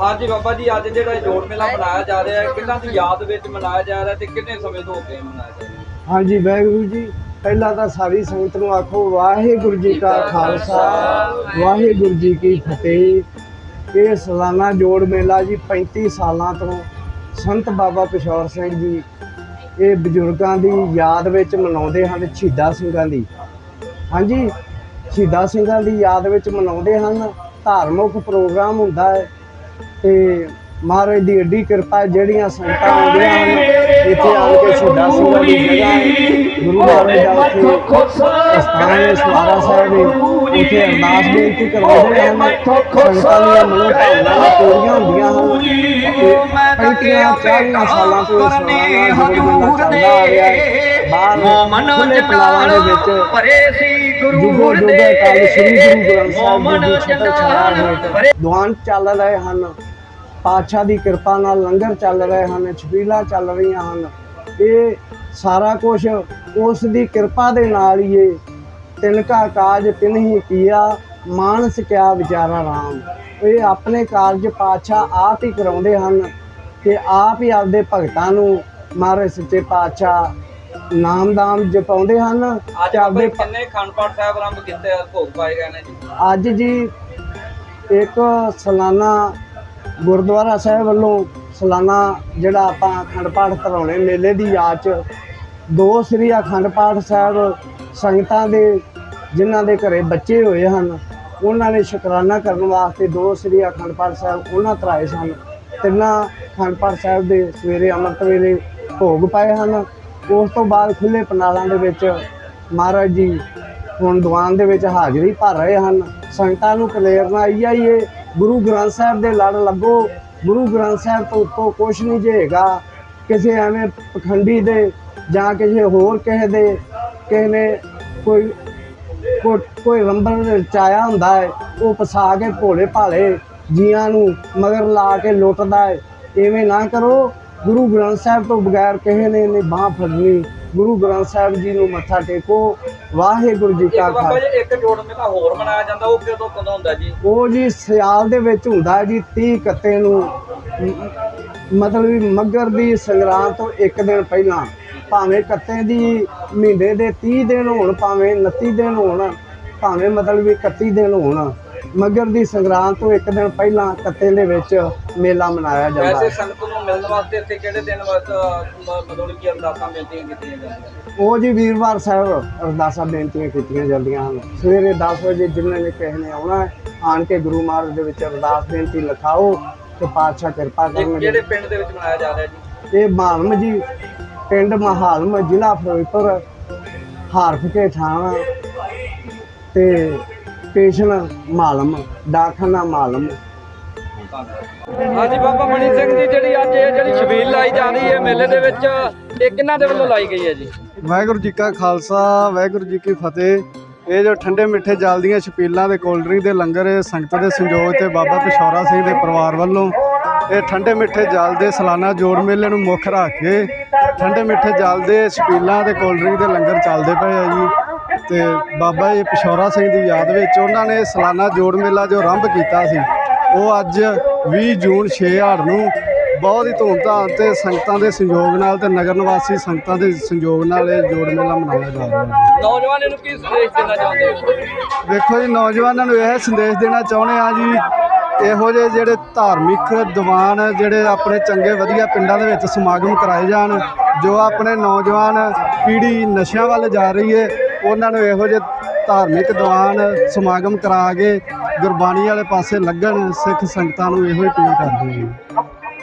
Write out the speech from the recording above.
ਹਾਂਜੀ ਬਾਬਾ ਜੀ, ਅੱਜ ਜਿਹੜਾ ਜੋੜ ਮੇਲਾ ਮਨਾਇਆ ਜਾ ਰਿਹਾ ਹੈ, ਕਿੰਨਾਂ ਦੀ ਯਾਦ ਵਿੱਚ ਮਨਾਇਆ ਜਾ ਰਿਹਾ ਤੇ ਕਿੰਨੇ ਸਮੇਂ ਤੋਂ ਹੋ ਕੇ ਮਨਾਇਆ ਜਾ ਰਿਹਾ? ਹਾਂਜੀ, ਵਾਹਿਗੁਰੂ ਜੀ, ਪਹਿਲਾਂ ਤਾਂ ਸਾਰੀ ਸੰਗਤ ਨੂੰ ਆਖੋ, ਵਾਹਿਗੁਰੂ ਜੀ ਕਾ ਖਾਲਸਾ, ਵਾਹਿਗੁਰੂ ਜੀ ਕੀ ਫਤਿਹ। ਇਹ ਸਾਲਾਨਾ ਜੋੜ ਮੇਲਾ ਜੀ 35 ਸਾਲਾਂ ਤੋਂ ਸੰਤ ਬਾਬਾ ਪਿਸ਼ੌਰ ਸਿੰਘ ਜੀ, ਇਹ ਬਜ਼ੁਰਗਾਂ ਦੀ ਯਾਦ ਵਿੱਚ ਮਨਾਉਂਦੇ ਹਨ, ਸ਼ਹੀਦਾਂ ਸਿੰਘਾਂ ਦੀ। ਹਾਂਜੀ, ਸ਼ਹੀਦਾਂ ਸਿੰਘਾਂ ਦੀ ਯਾਦ ਵਿੱਚ ਮਨਾਉਂਦੇ ਹਨ, ਧਾਰਮਿਕ ਪ੍ਰੋਗਰਾਮ ਹੁੰਦਾ ਹੈ ਤੇ ਮਹਾਰਾਜ ਦੀ ਏਡੀ ਕਿਰਪਾ ਜਿਹੜੀਆਂ ਸੰਗਤਾਂ ਆਉਂਦੀਆਂ ਹਨ ਇੱਥੇ ਆਣ ਕੇ ਸ਼ਹੀਦਾਂ ਸਿੰਘਾਂ ਦੀ ਜਗ੍ਹਾ ਹੈ। ਗੁਰੂ ਮਹਾਰਾਜ ਦਾ ਉੱਥੇ ਸਥਾਨ ਹੈ ਸਮਾਰਾ ਸਾਹਿਬ ਹੈ ਉੱਥੇ ਅਰਦਾਸ ਬੇਨਤੀ ਕਰਵਾਉਂਦੇ ਹਨ। ਸੰਗਤਾਂ ਦੀਆਂ ਮਨੋ ਭਾਵਨਾਵਾਂ ਪੂਰੀਆਂ ਹੁੰਦੀਆਂ ਹਨ। ਤੇ ਪੈਂਤੀਆਂ ਚਾਲੀਆਂ ਸਾਲਾਂ ਤੋਂ ਜੋੜ ਮੇਲਾ ਚੱਲਦਾ ਆ ਰਿਹਾ ਹੈ ਬਾਹਰ ਦੇ ਵਿੱਚ ਭਰੇ ਸੀ ਜੁਗੋ ਜੁਗੇ ਕਾਲ ਸ੍ਰੀ ਗੁਰੂ ਗ੍ਰੰਥ ਸਾਹਿਬ ਜੀ ਦੀ ਛਾਇਆ ਹੇਠ ਦੀਵਾਨ ਚੱਲ ਰਹੇ ਹਨ। ਪਾਤਸ਼ਾਹ ਦੀ ਕਿਰਪਾ ਨਾਲ ਲੰਗਰ ਚੱਲ ਰਹੇ ਹਨ ਛਬੀਲਾਂ ਚੱਲ ਰਹੀਆਂ ਹਨ। ਇਹ ਸਾਰਾ ਕੁਝ ਉਸ ਦੀ ਕਿਰਪਾ ਦੇ ਨਾਲ ਹੀ ਇਹ ਤਿਨਕਾ ਕਾਜ ਤਿਨਹੀ ਕੀਆ ਮਾਨਸ ਕਿਆ ਵਿਚਾਰਾ ਰਾਮ। ਇਹ ਆਪਣੇ ਕਾਰਜ ਪਾਤਸ਼ਾਹ ਆਪ ਹੀ ਕਰਾਉਂਦੇ ਹਨ ਤੇ ਆਪ ਹੀ ਆਪਦੇ ਭਗਤਾਂ ਨੂੰ ਮਹਾਰਾਜ ਸੱਚੇ ਪਾਤਸ਼ਾਹ ਨਾਮਦਾਮ ਜਪਾਉਂਦੇ ਹਨ ਅੱਜ ਆਪਦੇ ਕਿੰਨੇ ਖੰਡ ਪਾਠ ਸਾਹਿਬ ਆਰੰਭ ਕੀਤੇ ਭੋਗ ਪਾਏ ਗਏ ਨੇ? ਜੀ ਅੱਜ ਜੀ ਇੱਕ ਸਾਲਾਨਾ ਗੁਰਦੁਆਰਾ ਸਾਹਿਬ ਵੱਲੋਂ ਸਾਲਾਨਾ ਜਿਹੜਾ ਆਪਾਂ ਅਖੰਡ ਪਾਠ ਕਰਾਉਣੇ ਮੇਲੇ ਦੀ ਯਾਦ 'ਚ, ਦੋ ਸ੍ਰੀ ਅਖੰਡ ਪਾਠ ਸਾਹਿਬ ਸੰਗਤਾਂ ਦੇ, ਜਿਨ੍ਹਾਂ ਦੇ ਘਰੇ ਬੱਚੇ ਹੋਏ ਹਨ, ਉਹਨਾਂ ਨੇ ਸ਼ੁਕਰਾਨਾ ਕਰਨ ਵਾਸਤੇ ਦੋ ਸ੍ਰੀ ਅਖੰਡ ਪਾਠ ਸਾਹਿਬ ਉਹਨਾਂ ਤਰਾਏ ਸਨ। ਤਿੰਨਾਂ ਅਖੰਡ ਪਾਠ ਸਾਹਿਬ ਦੇ ਸਵੇਰੇ ਅੰਮ੍ਰਿਤ ਵੇਲੇ ਭੋਗ ਪਾਏ ਹਨ। ਉਸ ਤੋਂ ਬਾਅਦ ਖੁੱਲੇ ਪੰਡਾਲਾਂ ਦੇ ਵਿੱਚ ਮਹਾਰਾਜ ਜੀ ਹੁਣ ਦੀਵਾਨ ਦੇ ਵਿੱਚ ਹਾਜ਼ਰੀ ਭਰ ਰਹੇ ਹਨ। ਸੰਗਤਾਂ ਨੂੰ ਪ੍ਰੇਰਨਾ ਆਈ ਆਈਏ। ਗੁਰੂ ਗ੍ਰੰਥ ਸਾਹਿਬ ਦੇ ਲੜ ਲੱਗੋ। ਗੁਰੂ ਗ੍ਰੰਥ ਸਾਹਿਬ ਤੋਂ ਉੱਤੋਂ ਕੁਛ ਨਹੀਂ ਜੇਗਾ। ਕਿਸੇ ਐਵੇਂ ਪਖੰਡੀ ਦੇ ਜਾਂ ਕਿਸੇ ਹੋਰ ਕਿਸੇ ਦੇ ਕਿਸੇ ਨੇ ਕੋਈ ਕੋਈ ਰੰਬਲ ਰਚਾਇਆ ਹੁੰਦਾ ਹੈ, ਉਹ ਪਸਾ ਕੇ ਭੋਲੇ ਭਾਲੇ ਜੀਆਂ ਨੂੰ ਮਗਰ ਲਾ ਕੇ ਲੁੱਟਦਾ ਹੈ। ਐਵੇਂ ਨਾ ਕਰੋ। ਗੁਰੂ ਗ੍ਰੰਥ ਸਾਹਿਬ ਤੋਂ ਬਗੈਰ ਕਿਸੇ ਨੇ ਨਹੀਂ ਬਾਹ ਫੜਨੀ ਗੁਰੂ ਗ੍ਰੰਥ ਸਾਹਿਬ ਜੀ ਨੂੰ ਮੱਥਾ ਟੇਕੋ ਵਾਹਿਗੁਰੂ ਜੀ ਕਾ ਬਾਬਾ ਖਾਲਸਾ। ਜੀ ਇੱਕ ਜੋੜ ਮੇਲਾ ਹੋਰ ਮਨਾਇਆ ਜਾਂਦਾ ਉਹ ਕਦੋਂ ਕਦੋਂ ਹੁੰਦਾ ਜੀ? ਉਹ ਜੀ ਸਿਆਲ ਦੇ ਵਿੱਚ ਹੁੰਦਾ ਹੈ ਜੀ 30 ਕੱਤੇ ਨੂੰ ਮ- ਮਤਲਬ ਵੀ ਮੱਗਰ ਦੀ ਸੰਗਰਾਂਦ ਤੋਂ ਇੱਕ ਦਿਨ ਪਹਿਲਾਂ ਭਾਵੇਂ ਕੱਤੇ ਦੀ ਮਹੀਨੇ ਦੇ 30 ਦਿਨ ਹੋਣ ਭਾਵੇਂ 29 ਦਿਨ ਹੋਣ ਭਾਵੇਂ ਮਤਲਬ ਵੀ 31 ਦਿਨ ਹੋਣ ਮੱਗਰ ਦੀ ਸੰਗਰਾਂਦ ਤੋਂ ਇੱਕ ਦਿਨ ਪਹਿਲਾਂ ਕੱਤੇ ਦੇ ਵਿੱਚ ਮੇਲਾ ਮਨਾਇਆ ਜਾਂਦਾ ਵੈਸੇ ਹੈ। ਸੰਗਤ ਨੂੰ ਮਿਲਣ ਵਾਸਤੇ ਇੱਥੇ ਕਿਹੜੇ ਦਿਨ ਵਾਸਤੇ ਮਤਲਬ ਕਿ ਅਰਦਾਸਾਂ ਬੇਨਤੀਆਂ ਕੀਤੀਆਂ ਜਾਂਦੀਆਂ? ਉਹ ਜੀ ਵੀਰਵਾਰ ਸਾਹਿਬ ਅਰਦਾਸਾਂ ਬੇਨਤੀਆਂ ਕੀਤੀਆਂ ਜਾਂਦੀਆਂ ਹਨ। ਸਵੇਰੇ 10 ਵਜੇ ਜਿਨ੍ਹਾਂ ਨੇ ਕਿਸੇ ਨੇ ਆਉਣਾ ਹੈ ਆਣ ਕੇ ਗੁਰੂ ਮਹਾਰਾਜ ਦੇ ਵਿੱਚ ਅਰਦਾਸ ਬੇਨਤੀ ਲਿਖਾਓ ਤੇ ਪਾਤਸ਼ਾਹ ਕਿਰਪਾ ਇਹ ਕਰਨਗੇ। ਕਿਹੜੇ ਪਿੰਡ ਦੇ ਵਿੱਚ ਮਨਾਇਆ ਜਾ ਰਿਹਾ ਜੀ? ਇਹ ਮਾਲਮ ਜੀ ਪਿੰਡ ਮਹਾਲਮ ਜ਼ਿਲ੍ਹਾ ਫਿਰੋਜ਼ਪੁਰ ਹਾਰਫ ਕੇ ਥਾਣਾ ਤੇ ਸਟੇਸ਼ਨ ਮਾਲਮ ਡਾਕਖਾਨਾ ਮਾਲਮ। ਹਾਂਜੀ ਬਾਬਾ ਮਣੀ ਸਿੰਘ ਜੀ ਜਿਹੜੀ ਅੱਜ ਇਹ ਜਿਹੜੀ ਛਬੀਲ ਲਾਈ ਜਾ ਰਹੀ ਹੈ ਮੇਲੇ ਦੇ ਵਿੱਚ ਇਹ ਕਿਹਨਾਂ ਦੇ ਵੱਲੋਂ ਲਾਈ ਗਈ ਹੈ ਜੀ? ਵਾਹਿਗੁਰੂ ਜੀ ਕਾ ਖਾਲਸਾ ਵਾਹਿਗੁਰੂ ਜੀ ਕੀ ਫਤਿਹ। ਇਹ ਜੋ ਠੰਡੇ ਮਿੱਠੇ ਜਲ ਦੀਆਂ ਛਪੀਲਾਂ ਦੇ ਕੋਲਡ ਡਰਿੰਕ ਦੇ ਲੰਗਰ ਇਹ ਸੰਗਤ ਦੇ ਸੰਯੋਗ ਤੇ ਬਾਬਾ ਪਿਸ਼ੌਰਾ ਸਿੰਘ ਦੇ ਪਰਿਵਾਰ ਵੱਲੋਂ ਇਹ ਠੰਡੇ ਮਿੱਠੇ ਜਲ ਦੇ ਸਾਲਾਨਾ ਜੋੜ ਮੇਲੇ ਨੂੰ ਮੁੱਖ ਰੱਖ ਕੇ ਠੰਡੇ ਮਿੱਠੇ ਜਲ ਦੇ ਛਪੀਲਾਂ ਦੇ ਕੋਲਡ ਡਰਿੰਕ ਦੇ ਲੰਗਰ ਚੱਲਦੇ ਪਏ ਆ ਜੀ। ਤੇ ਬਾਬਾ ਜੀ ਪਿਸ਼ੌਰਾ ਸਿੰਘ ਦੀ ਯਾਦ ਵਿੱਚ ਉਹਨਾਂ ਨੇ ਸਾਲਾਨਾ ਜੋੜ ਮੇਲਾ ਜੋ ਆਰੰਭ ਕੀਤਾ ਸੀ ਉਹ ਅੱਜ 20 ਜੂਨ 6 ਹਾੜ ਨੂੰ ਬਹੁਤ ਹੀ ਧੂਮਧਾਮ ਤੇ ਸੰਗਤਾਂ ਦੇ ਸੰਯੋਗ ਨਾਲ ਤੇ ਨਗਰ ਨਿਵਾਸੀ ਸੰਗਤਾਂ ਦੇ ਸੰਯੋਗ ਨਾਲ ਇਹ ਜੋੜ ਮੇਲਾ ਮਨਾਇਆ ਜਾ ਰਿਹਾ ਹੈ। ਨੌਜਵਾਨਾਂ ਨੂੰ ਕੀ ਸੰਦੇਸ਼ ਦੇਣਾ ਚਾਹੁੰਦੇ ਹੋ? ਦੇਖੋ ਜੀ ਨੌਜਵਾਨਾਂ ਨੂੰ ਇਹ ਸੰਦੇਸ਼ ਦੇਣਾ ਚਾਹੁੰਦੇ ਆ ਜੀ ਇਹੋ ਜਿਹੇ ਜਿਹੜੇ ਧਾਰਮਿਕ ਦੀਵਾਨ ਜਿਹੜੇ ਆਪਣੇ ਚੰਗੇ ਵਧੀਆ ਪਿੰਡਾਂ ਦੇ ਵਿੱਚ ਸਮਾਗਮ ਕਰਾਏ ਜਾਣ ਜੋ ਆਪਣੇ ਨੌਜਵਾਨ ਪੀੜ੍ਹੀ ਨਸ਼ਿਆਂ ਵੱਲ ਜਾ ਰਹੀ ਹੈ ਉਹਨਾਂ ਨੂੰ ਇਹੋ ਜਿਹੇ ਧਾਰਮਿਕ ਦੀਵਾਨ ਸਮਾਗਮ ਕਰਾ ਕੇ ਗੁਰਬਾਣੀ ਵਾਲੇ ਪਾਸੇ ਲੱਗਣ, ਸਿੱਖ ਸੰਗਤਾਂ ਨੂੰ ਇਹੋ ਹੀ ਅਪੀਲ ਕਰਦੇ ਹਾਂ।